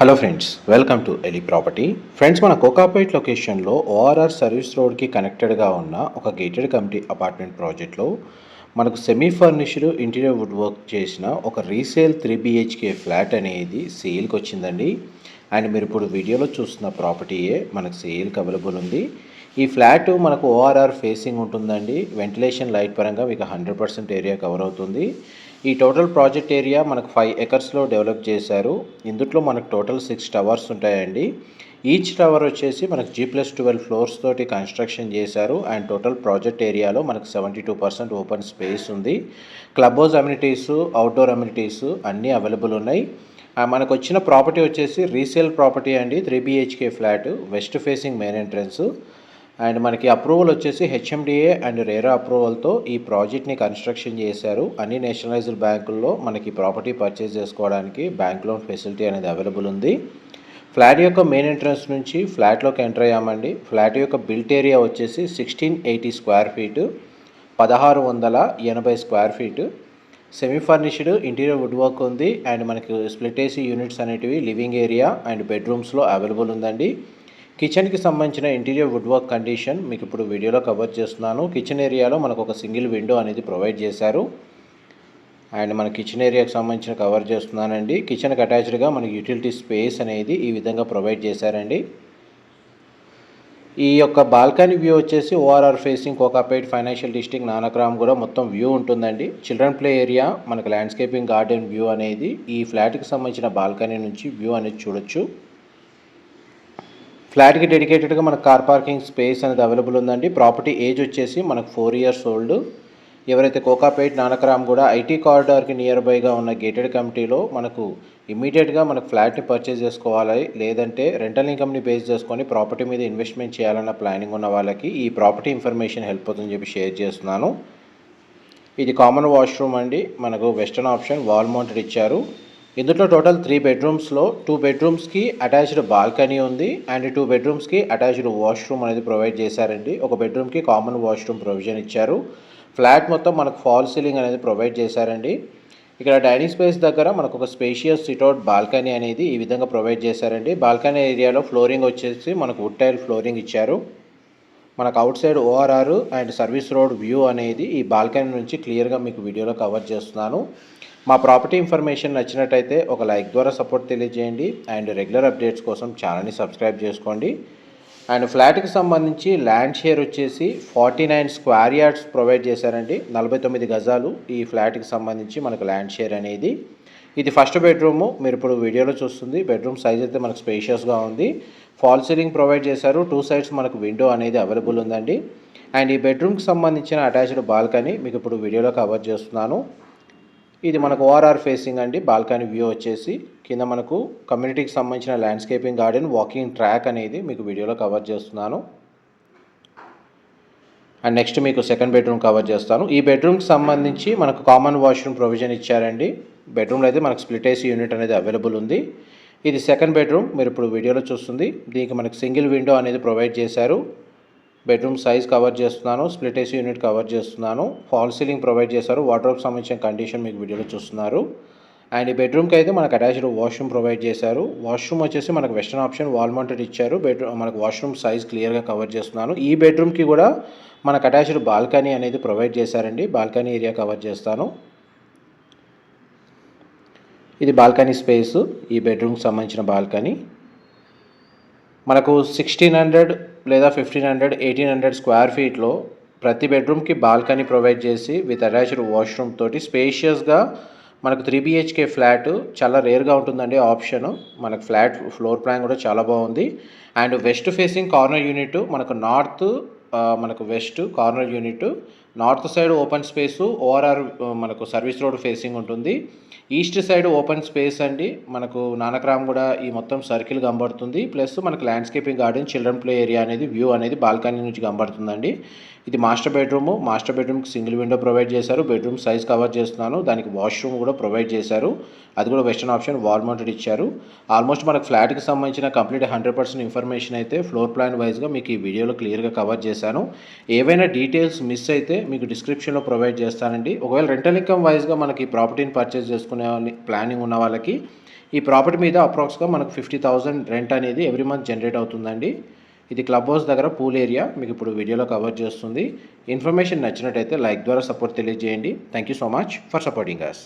Hello friends welcome to Eli property friends మన కోకాపేట్ లొకేషన్లో ORR service రోడ్కి కనెక్టెడ్గా ఉన్న ఒక గేటెడ్ కమిటీ అపార్ట్మెంట్ ప్రాజెక్ట్లో మనకు semi furnished interior wood work చేసిన ఒక రీసేల్ త్రీ బిహెచ్కే ఫ్లాట్ అనేది సేల్కి వచ్చిందండి. అండ్ మీరు ఇప్పుడు వీడియోలో చూస్తున్న ప్రాపర్టీయే మనకు సేల్కి అవైలబుల్ ఉంది. ఈ ఫ్లాట్ మనకు ఓఆర్ఆర్ ఫేసింగ్ ఉంటుందండి. వెంటిలేషన్ లైట్ పరంగా మీకు హండ్రెడ్ పర్సెంట్ ఏరియా కవర్ అవుతుంది. ఈ టోటల్ ప్రాజెక్ట్ ఏరియా మనకు ఫైవ్ ఎకర్స్లో డెవలప్ చేశారు. ఇందులో మనకు టోటల్ సిక్స్ టవర్స్ ఉంటాయండి. ఈచ్ టవర్ వచ్చేసి మనకు జీ ప్లస్ ట్వెల్వ్ ఫ్లోర్స్ తోటి కన్స్ట్రక్షన్ చేశారు. అండ్ టోటల్ ప్రాజెక్ట్ ఏరియాలో మనకు seventy two percent open space ఉంది. Club house amenities outdoor amenities అన్నీ అవైలబుల్ ఉన్నాయి. మనకు వచ్చిన ప్రాపర్టీ వచ్చేసి రీసేల్ ప్రాపర్టీ అండి. Three BHK flat west facing main entrance. And మనకి అప్రూవల్ వచ్చేసి హెచ్ఎండిఏ అండ్ రేరా అప్రూవల్తో ఈ ప్రాజెక్ట్ని కన్స్ట్రక్షన్ చేశారు. అన్ని నేషనలైజ్డ్ బ్యాంకుల్లో మనకి ప్రాపర్టీ పర్చేజ్ చేసుకోవడానికి బ్యాంక్ లోన్ ఫెసిలిటీ అనేది అవైలబుల్ ఉంది. ఫ్లాట్ యొక్క మెయిన్ ఎంట్రన్స్ నుంచి ఫ్లాట్లోకి ఎంటర్ అయ్యామండి. ఫ్లాట్ యొక్క బిల్ట్ ఏరియా వచ్చేసి సిక్స్టీన్ ఎయిటీ స్క్వేర్ ఫీటు పదహారు వందల ఎనభై square feet. Semi furnished interior wood work ఉంది అండ్ మనకి స్ప్లిట్ ఏసీ యూనిట్స్ అనేటివి లివింగ్ ఏరియా అండ్ బెడ్రూమ్స్లో అవైలబుల్ ఉందండి. కిచెన్కి సంబంధించిన ఇంటీరియర్ వుడ్ వర్క్ కండిషన్ మీకు ఇప్పుడు వీడియోలో కవర్ చేస్తున్నాను. కిచెన్ ఏరియాలో మనకు ఒక సింగిల్ విండో అనేది ప్రొవైడ్ చేశారు. అండ్ మన కిచెన్ ఏరియాకి సంబంధించిన కవర్ చేస్తున్నానండి. కిచెన్కి అటాచ్డ్గా మనకి యూటిలిటీ స్పేస్ అనేది ఈ విధంగా ప్రొవైడ్ చేశారండి. ఈ యొక్క బాల్కనీ వ్యూ వచ్చేసి ORR facing Kokapet financial district Nanakram కూడా మొత్తం వ్యూ ఉంటుందండి. చిల్డ్రన్ ప్లే ఏరియా మనకు ల్యాండ్స్కేపింగ్ గార్డెన్ వ్యూ అనేది ఈ ఫ్లాట్కి సంబంధించిన బాల్కనీ నుంచి వ్యూ అనేది చూడొచ్చు. ఫ్లాట్కి డెడికేటెడ్గా మనకు కార్ పార్కింగ్ స్పేస్ అనేది అవైలబుల్ ఉందండి. ప్రాపర్టీ ఏజ్ వచ్చేసి మనకు ఫోర్ ఇయర్స్ ఓల్డ్. ఎవరైతే కోకాపేట్ నానకరామ్ కూడా ఐటీ కారిడార్కి నియర్ బైగా ఉన్న గేటెడ్ కమిటీలో మనకు ఇమీడియట్గా మనకు ఫ్లాట్ని పర్చేజ్ చేసుకోవాలి. లేదంటే రెంటల్ ఇన్కమ్ని బేస్ చేసుకొని ప్రాపర్టీ మీద ఇన్వెస్ట్మెంట్ చేయాలన్న ప్లానింగ్ ఉన్న వాళ్ళకి ఈ ప్రాపర్టీ ఇన్ఫర్మేషన్ హెల్ప్ అవుతుందని చెప్పి షేర్ చేస్తున్నాను. ఇది కామన్ వాష్రూమ్ అండి. మనకు వెస్టర్న్ ఆప్షన్ వాల్ మౌంటెడ్ ఇచ్చారు. ఇందులో టోటల్ త్రీ బెడ్రూమ్స్లో టూ బెడ్రూమ్స్కి అటాచ్డ్ బాల్కనీ ఉంది అండ్ టూ బెడ్రూమ్స్కి అటాచ్డ్ వాష్రూమ్ అనేది ప్రొవైడ్ చేశారండి. ఒక బెడ్రూమ్కి కామన్ వాష్రూమ్ ప్రొవిజన్ ఇచ్చారు. ఫ్లాట్ మొత్తం మనకు ఫాల్ సీలింగ్ అనేది ప్రొవైడ్ చేశారండి. ఇక్కడ డైనింగ్ స్పేస్ దగ్గర మనకు ఒక స్పేషియస్ సిట్అవుట్ బాల్కనీ అనేది ఈ విధంగా ప్రొవైడ్ చేశారండి. బాల్కనీ ఏరియాలో ఫ్లోరింగ్ వచ్చేసి మనకు వుడ్ టైల్ ఫ్లోరింగ్ ఇచ్చారు. మనకు outside ORR and service road view అనేది ఈ బాల్కనీ నుంచి క్లియర్గా మీకు వీడియోలో కవర్ చేస్తున్నాను. మా ప్రాపర్టీ ఇన్ఫర్మేషన్ నచ్చినట్టయితే ఒక లైక్ ద్వారా సపోర్ట్ తెలియజేయండి అండ్ రెగ్యులర్ అప్డేట్స్ కోసం ఛానల్ని సబ్స్క్రైబ్ చేసుకోండి. అండ్ ఫ్లాట్కి సంబంధించి ల్యాండ్ షేర్ వచ్చేసి forty nine square yards provide చేశారండి. నలభై తొమ్మిది గజాలు ఈ ఫ్లాట్కి సంబంధించి మనకు ల్యాండ్ షేర్ అనేది. ఇది ఫస్ట్ బెడ్రూము మీరు ఇప్పుడు వీడియోలో చూస్తుంది. బెడ్రూమ్ సైజ్ అయితే మనకు స్పేషియస్గా ఉంది. ఫాల్ సీలింగ్ ప్రొవైడ్ చేశారు. టూ సైడ్స్ మనకు విండో అనేది అవైలబుల్ ఉందండి. అండ్ ఈ బెడ్రూమ్కి సంబంధించిన అటాచ్డ్ బాల్కనీ మీకు ఇప్పుడు వీడియోలో కవర్ చేస్తున్నాను. ఇది మనకు ఓఆర్ఆర్ ఫేసింగ్ అండి. బాల్కనీ వ్యూ వచ్చేసి కింద మనకు కమ్యూనిటీకి సంబంధించిన ల్యాండ్స్కేపింగ్ గార్డెన్ వాకింగ్ ట్రాక్ అనేది మీకు వీడియోలో కవర్ చేస్తున్నాను. అండ్ నెక్స్ట్ మీకు సెకండ్ బెడ్రూమ్ కవర్ చేస్తాను. ఈ బెడ్రూమ్కి సంబంధించి మనకు కామన్ వాష్రూమ్ ప్రొవిజన్ ఇచ్చారండి. బెడ్రూమ్లో అయితే మనకు స్ప్లిట్ ఏసీ యూనిట్ అనేది అవైలబుల్ ఉంది. ఇది సెకండ్ బెడ్రూమ్ మీరు ఇప్పుడు వీడియోలో చూస్తుంది. దీనికి మనకు సింగిల్ విండో అనేది ప్రొవైడ్ చేశారు. బెడ్రూమ్ సైజ్ కవర్ చేస్తున్నాను స్ప్లిట్ ఏసీ యూనిట్ కవర్ చేస్తున్నాను. ఫాల్ సీలింగ్ ప్రొవైడ్ చేశారు. వాటర్ సంబంధించిన కండిషన్ మీకు వీడియోలో చూస్తున్నారు. అండ్ ఈ బెడ్రూమ్కి అయితే మనకు అటాచ్డ్ వాష్రూమ్ ప్రొవైడ్ చేశారు. వాష్రూమ్ వచ్చేసి మనకు వెస్టర్న్ ఆప్షన్ వాల్ మౌంటెడ్ ఇచ్చారు. బెడ్రూమ్ మనకు వాష్రూమ్ సైజ్ క్లియర్గా కవర్ చేస్తున్నాను. ఈ బెడ్రూమ్కి కూడా మనకు అటాచ్డ్ బాల్కనీ అనేది ప్రొవైడ్ చేశారండి. బాల్కనీ ఏరియా కవర్ చేస్తాను. ఇది బాల్కనీ స్పేస్. ఈ బెడ్రూమ్కి సంబంధించిన బాల్కనీ. మనకు సిక్స్టీన్ హండ్రెడ్ లేదా fifteen hundred eighteen hundred square ఫీట్లో ప్రతి బెడ్రూమ్కి బాల్కనీ ప్రొవైడ్ చేసి విత్ అటాచ్డ్ వాష్రూమ్ తోటి స్పేషియస్గా మనకు త్రీ బిహెచ్కే ఫ్లాట్ చాలా రేర్గా ఉంటుందండి ఆప్షన్ మనకు ఫ్లాట్ ఫ్లోర్ ప్లాన్ కూడా చాలా బాగుంది. And west facing corner unit మనకు నార్త్ మనకు west corner unit north side open space ORR మనకు సర్వీస్ రోడ్ ఫేసింగ్ ఉంటుంది. ఈస్ట్ సైడ్ ఓపెన్ స్పేస్ అండి. మనకు నానక్రామ్ కూడా ఈ మొత్తం సర్కిల్ కనబడుతుంది. ప్లస్ మనకు landscaping garden children play area అనేది వ్యూ అనేది బాల్కనీ నుంచి కనబడుతుందండి. ఇది మాస్టర్ బెడ్రూమ్. మాస్టర్ బెడ్రూమ్కి సింగిల్ విండో ప్రొవైడ్ చేశారు. బెడ్రూమ్ సైజ్ కవర్ చేస్తున్నాను. దానికి వాష్రూమ్ కూడా ప్రొవైడ్ చేశారు. అది కూడా వెస్టర్న్ ఆప్షన్ వాల్ మౌంటెడ్ ఇచ్చారు. ఆల్మోస్ట్ మనకు ఫ్లాట్కి సంబంధించిన కంప్లీట్ హండ్రెడ్ పర్సెంట్ ఇన్ఫర్మేషన్ అయితే ఫ్లోర్ ప్లాన్ వైజ్గా మీకు ఈ వీడియోలో క్లియర్గా కవర్ చేశాను. ఏవైనా డీటెయిల్స్ మిస్ అయితే మీకు డిస్క్రిప్షన్లో ప్రొవైడ్ చేస్తానండి. ఒకవేళ రెంటల్ ఇన్కమ్ వైజ్గా మనకి ప్రాపర్టీని పర్చేస్ చేసుకునే ప్లానింగ్ ఉన్న వాళ్ళకి ఈ ప్రాపర్టీ మీద అప్రాక్స్గా మనకు ఫిఫ్టీ థౌజండ్ రెంట్ అనేది ఎవ్రీ మంత్ జనరేట్ అవుతుందండి. ఇది క్లబ్ హౌస్ దగ్గర పూల్ ఏరియా మీకు ఇప్పుడు వీడియోలో కవర్ చేస్తుంది. ఇన్ఫర్మేషన్ నచ్చినట్టయితే లైక్ ద్వారా సపోర్ట్ తెలియజేయండి. Thank you so much for supporting us